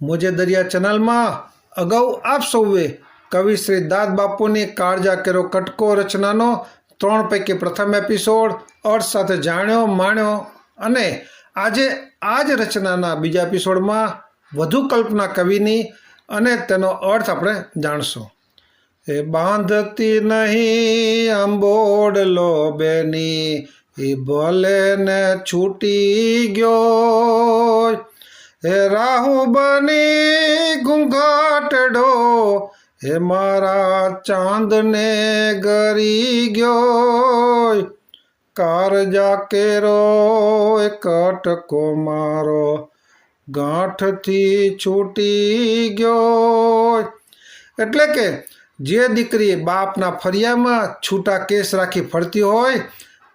મોજે દરિયા ચેનલમાં અગાઉ આપ સૌએ કવિ શ્રી દાદ બાપુની કાળજા કેરો કટકો રચનાનો ત્રણ પૈકી પ્રથમ એપિસોડ, અર્થ સાથે જાણ્યો, માણ્યો અને આજે આ જ રચનાના બીજા એપિસોડમાં વધુ કલ્પના કવિની અને તેનો અર્થ આપણે જાણશું. એ બાંધતી નહીં આંબોડલો બેની એ ભલે ને છૂટી ગયો હે રાહુ બની ઘૂંઘાટડો હે મારા ચાંદને ગરી ગયો કારજા કેરો કટકો મારો, ગાંઠથી છૂટી ગયો એટલે કે જે દીકરી બાપના ફરિયામાં છૂટા કેસ રાખી ફરતી હોય,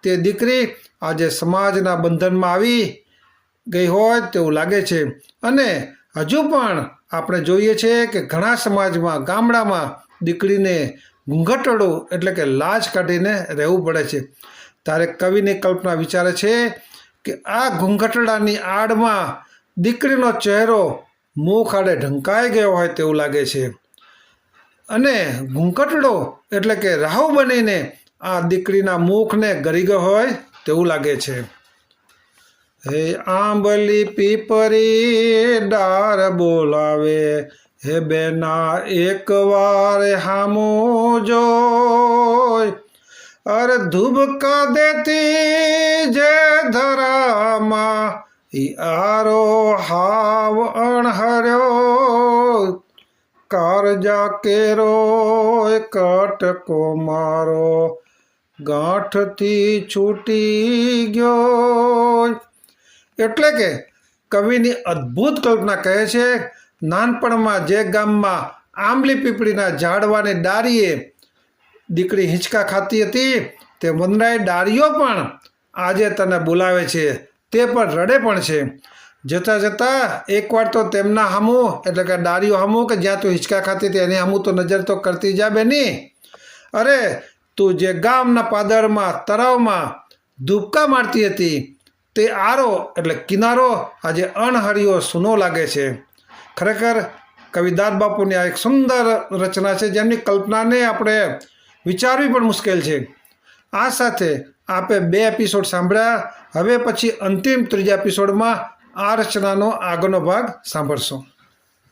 તે દીકરી આજે સમાજના બંધનમાં આવી ગઈ હોય તેવું લાગે છે. અને હજુ પણ આપણે જોઈએ છીએ કે ઘણા સમાજમાં, ગામડામાં દીકરીને ઘૂંઘટડું એટલે કે લાજ કાઢીને રહેવું પડે છે. ત્યારે કવિની કલ્પના વિચારે છે કે આ ઘૂંઘટડાની આડમાં દીકરીનો ચહેરો મુખ આડે ઢંકાઈ ગયો હોય તેવું લાગે છે. અને ઘૂંઘટડો એટલે કે રાહુ બનીને આ દીકરીના મુખને ગરી ગયો હોય તેવું લાગે છે. હે આંબલી પીપરી ડાર બોલાવે. હે બેના એક વાર હામું જોય. અરે ધુબકા દેતી જે ધરામાં ઈ આરો હાવ અણહર્યો. કારજા કેરો કટકો મારો. ગાંઠથી છૂટી ગયો. એટલે કે કવિની અદ્ભુત કલ્પના કહે છે, નાનપણમાં જે ગામમાં આંબલી પીપળીના ઝાડવાની ડાળીએ દીકરી હિંચકા ખાતી હતી, તે વનરાય ડાળીઓ પણ આજે તને બોલાવે છે. તે પણ રડે પણ છે. જતાં જતાં એકવાર તો તેમના હામું, એટલે કે ડાળીઓ હામું, કે જ્યાં તું હિંચકા ખાતી હતી, એની હામું તો નજર તો કરતી જા બેની. અરે, તું જે ગામના પાદરમાં, તળાવમાં ધૂપકા મારતી હતી તે આરો એટલે કિનારો આજે અણહરિયો સૂનો લાગે છે. ખરેખર કવિદાર બાપુની આ એક સુંદર રચના છે જેમની કલ્પનાને આપણે વિચારવી પણ મુશ્કેલ છે. આ સાથે આપે બે એપિસોડ સાંભળ્યા. હવે પછી અંતિમ ત્રીજા એપિસોડમાં આ રચનાનો આગળનો ભાગ સાંભળશો.